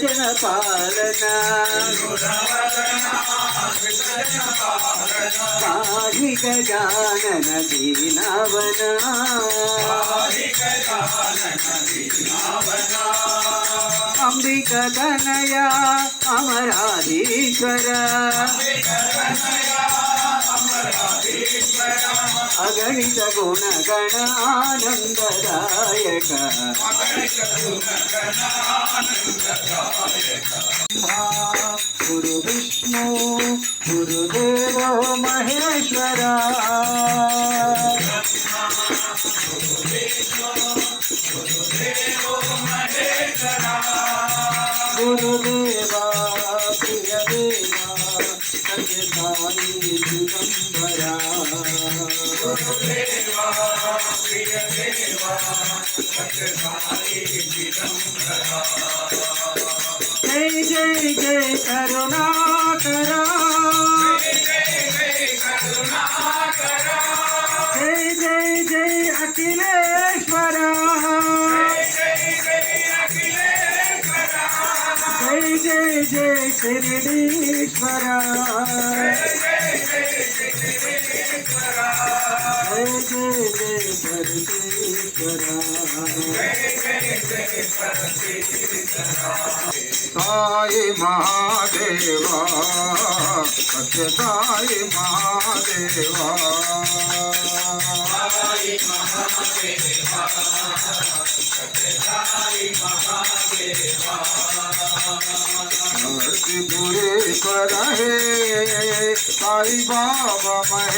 వదన విభజన పాలన పాహి గజానన దీనవన అంబిక తనయ అమరాధీశ్వర అగణిత గుణ గణానందదాయక గురు విష్ణు గురుదేవో మహేశ్వర. గురుదేవా. జై జై జై కరుణాకరా। జై జై జై అఖిలేశ్వర। జై జై జై శిరిడీశ్వర। జై జై జై साई महादेवा सत्य साई महादेवा। हर पर करे साई बाबा महे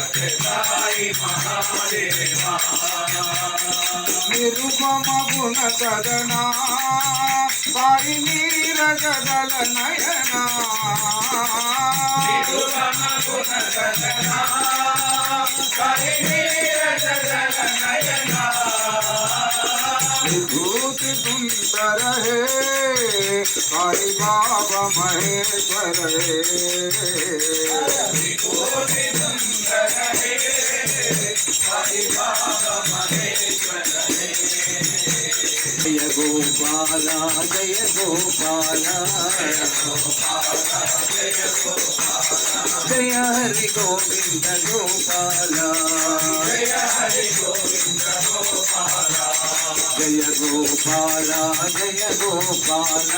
महादेवा सत्य साई महादेवा నిరుపమ గుణ సదనా సాయి నీరజ దల నయనా विभूति सुंदर है साई बाबा महेश्वर है గోపాల జయ గోపాల జయ హరి గోవింద గోపాల జయ గోపాల జయ గోపాల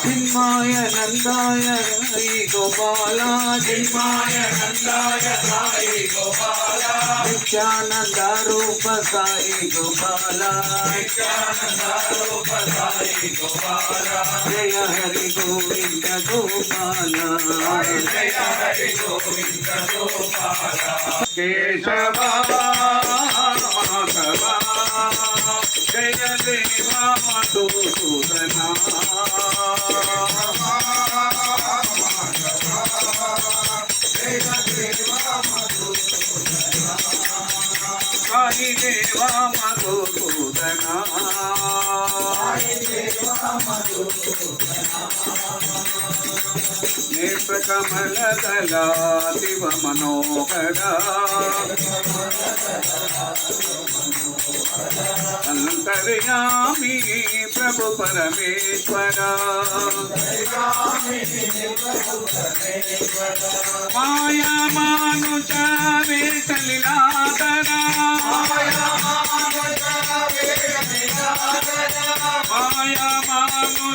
చిన్మాయ నందాయ గోపాల చిన్మాయ నందాయ గోపాల నిత్యానంద రూప సాయి గోపాల జయ హరి గోవింద గోపాల కేశవ జయ దేవా మధుసూదనా వారి దేవా మధు సూదనా నేత్రకమలదలా శివ మనోహరా అంతర్యామి ప్రభు పరమేశ్వర మాయా మానుచారే చలిలాదరా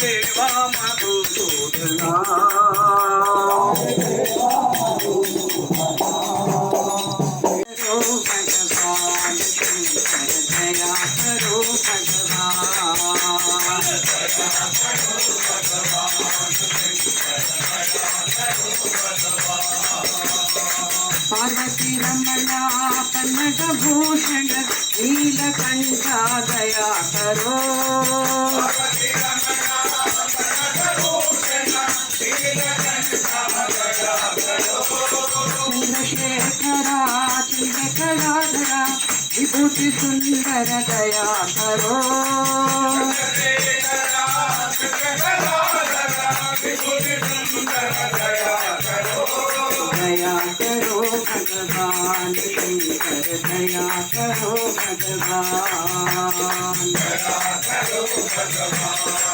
దేవా మధుసూదనా పార్వతి రమణ కన్నట భూషణ నీలకంఠ దయా కరో అతి సుందర దయాకరో దయా కరో భగవాన్ శంకర దయా కరో భగవాన్ దయా కరో భగవాన్.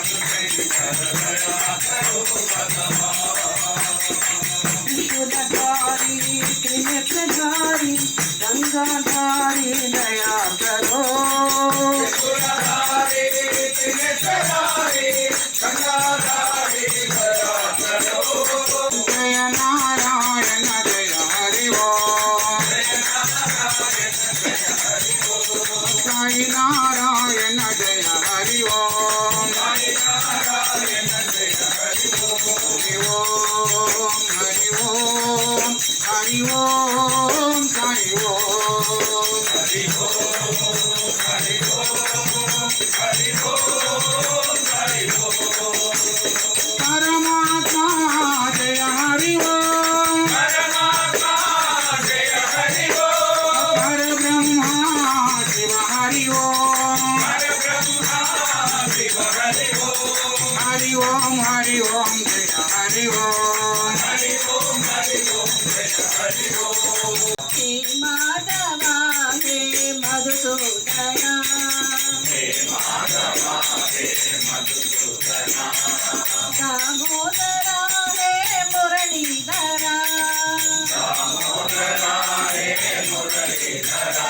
Hey,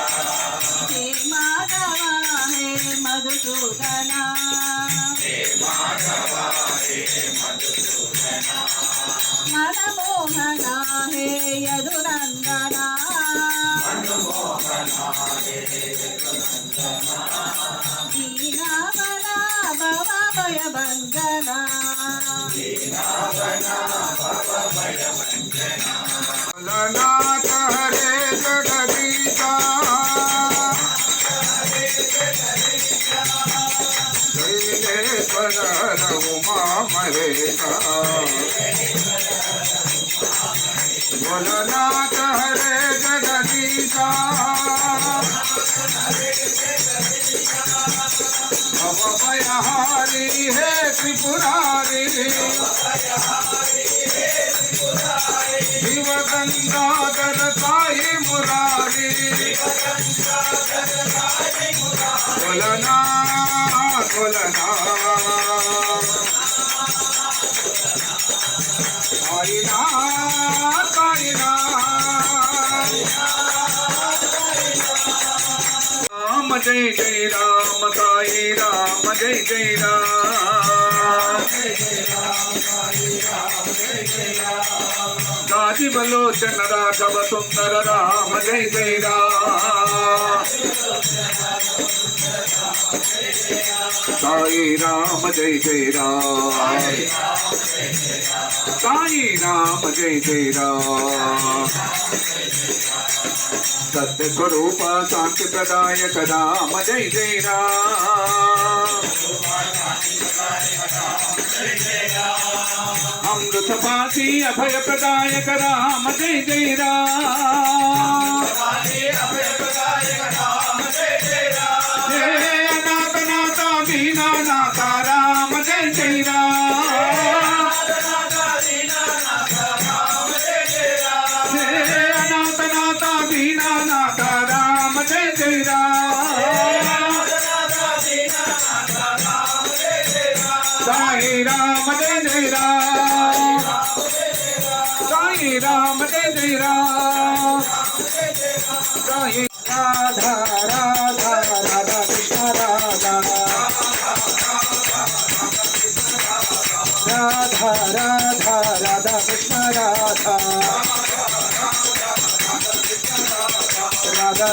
కొలనా కొలనా. హరినా కరినా రామ జయ జయ రామ సాయి రామ జయ జయ రామ. రాజీవలోచన రాఘవ సుందర రామ జయ జయ రామ. జయ రామ జయ జయ రామ. రామ జయ జయ రామ. స్వరూప శాంతి ప్రదాయక రామ జయ జయ రామ. అమృతపాతి అభయ ప్రదాయక రామ జయ జయ రా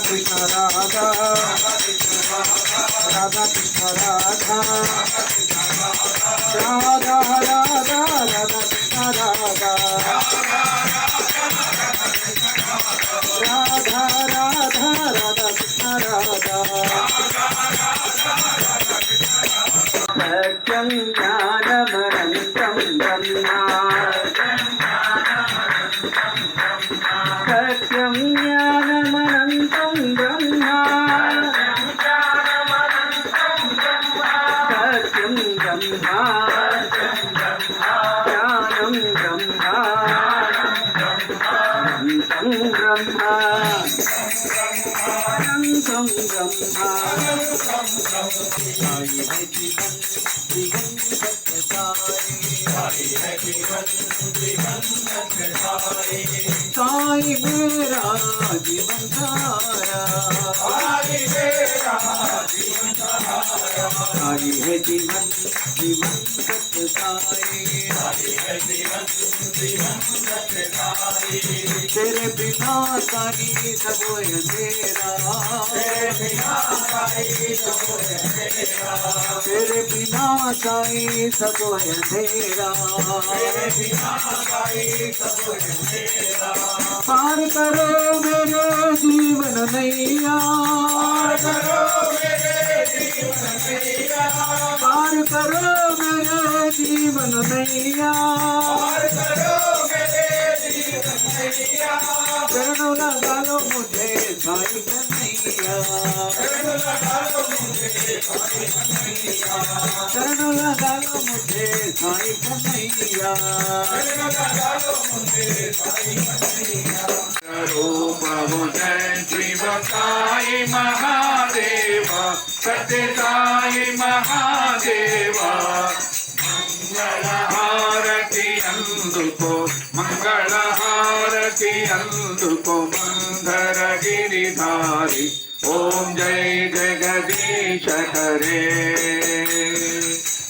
కృష్ణ రాధా రాధా కృష్ణ రాధా రాధా రాధా రాధా కృష్ణ రాధా రాధా రాధా రాధా రాధా. अनन्तं ब्रह्मा साई है जीवन जीवन साई मेरा जीवन सारा साई है जीवन जीवन साई तेरे बिना सारी सब अंधेरा तेरे बिना साई सब अंधेरा। पार करो मेरे जीवन नैया। पार करो मेरे जीवन नैया। चरणों लगा लो मुझे साई। चरणों लगालो मुझे साई कन्हैया करो पवन शिव महादेवा सत्य साई महादेवा మంగళహారతి అందుకో మంగళహారతి అందుకో మంగళగిరిధారి ఓం జై జగదీశ హరే.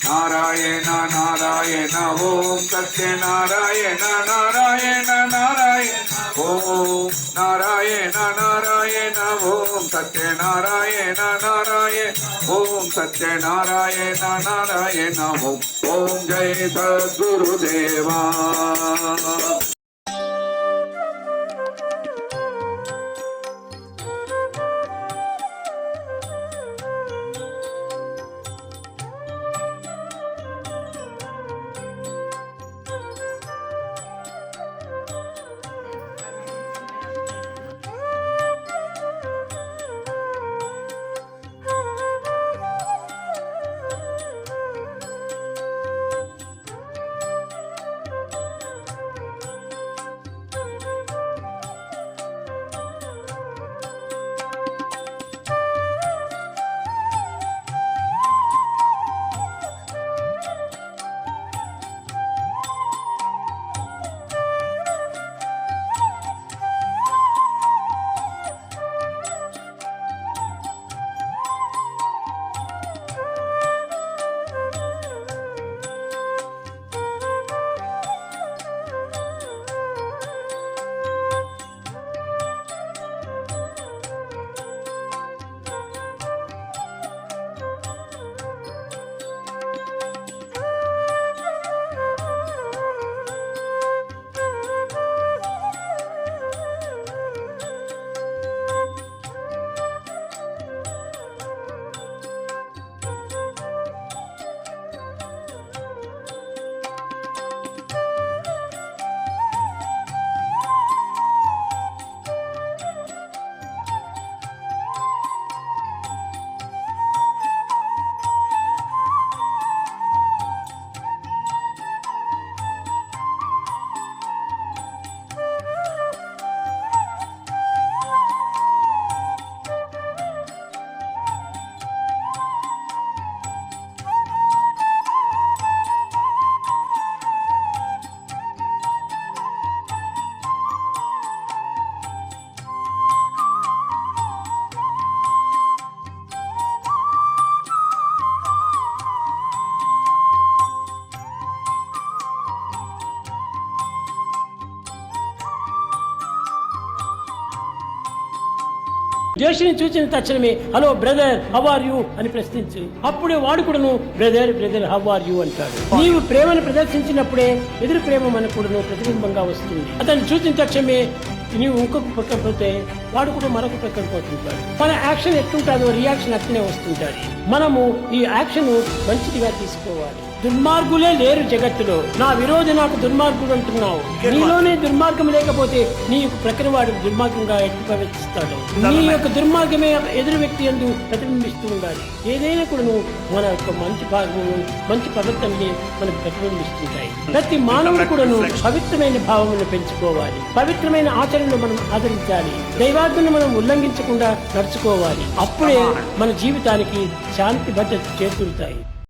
నారాయణ నారాయణ ఓం సత్యనారాయణ నారాయణ నారాయణ ఓం నారాయణ నారాయణ ఓం సత్యనారాయణ నారాయణ ఓం సత్యనారాయణ నారాయణ ఓం ఓం జై సద్గురుదేవా జోషిని చూసిన తక్షణమే hello brother how are you? అని ప్రశ్నించు. అప్పుడే వాడు కూడాను brother brother how are you? అంటాడు. నీవు ప్రేమను ప్రదర్శించినప్పుడే ఎదురు ప్రేమ మనకు కూడాను ప్రతిబింబంగా వస్తుంది. అతన్ని చూసిన తక్షణమే నీవు ఇంకొక పక్కన పోతే వాడు కూడా మరొక పక్కన పోతుంటాడు. మన యాక్షన్ ఎట్టుంటాదో రియాక్షన్ అట్లనే వస్తుంటాది మనము ఈ యాక్షన్ మంచిదిగా తీసుకోవాలి. దుర్మార్గులే లేరు జగత్తులో. నా విరోధి నాకు దుర్మార్గుడు అంటున్నావు. నీలోనే దుర్మార్గం లేకపోతే నీ యొక్క ప్రక్కన వాడు దుర్మార్గంగా ఎట్టు ప్రవర్తిస్తాడు? నీ యొక్క దుర్మార్గమే ఎదురు వ్యక్తి ఎందు ప్రతిబింబిస్తూ ఉండాలి ఏదైనా కూడా మన యొక్క మంచి భాగము మంచి ప్రవర్తనని మనకు ప్రతిబింబిస్తుంటాయి. ప్రతి మానవుడు కూడాను పవిత్రమైన భావమును పెంచుకోవాలి. పవిత్రమైన ఆచరణను మనం ఆదరించాలి. దైవాజ్ఞను మనం ఉల్లంఘించకుండా నడుచుకోవాలి. అప్పుడే మన జీవితానికి శాంతి భద్రత చేకూరుతాయి.